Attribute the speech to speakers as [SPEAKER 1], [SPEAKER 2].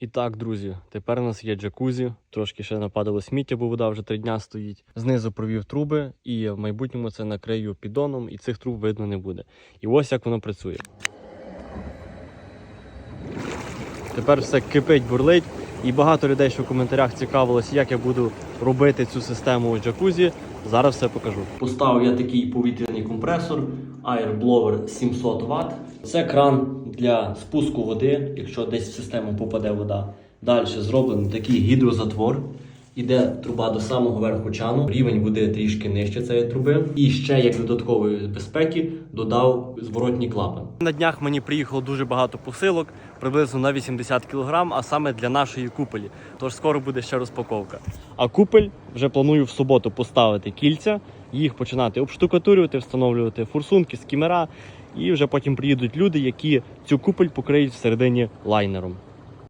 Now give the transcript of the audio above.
[SPEAKER 1] І так, друзі, тепер у нас є джакузі. Трошки ще нападало сміття, бо вода вже три дня стоїть. Знизу провів труби, і в майбутньому це накрию піддоном, і цих труб видно не буде. І ось як воно працює. Тепер все кипить, бурлить. І багато людей, що в коментарях цікавилось, як я буду робити цю систему джакузі. Зараз все покажу. Поставив я такий повітряний компресор Air Blower 700 Вт. Це кран для спуску води, якщо десь в систему попаде вода. Далі зроблений такий гідрозатвор. Іде труба до самого верху чану, рівень води трішки нижче цієї труби. І ще як додаткової безпеки додав зворотній клапан. На днях мені приїхало дуже багато посилок, приблизно на 80 кг, а саме для нашої купелі. Тож скоро буде ще розпаковка. А купель вже планую в суботу поставити кільця, їх починати обштукатурювати, встановлювати форсунки, скімера. І вже потім приїдуть люди, які цю купель покриють всередині лайнером.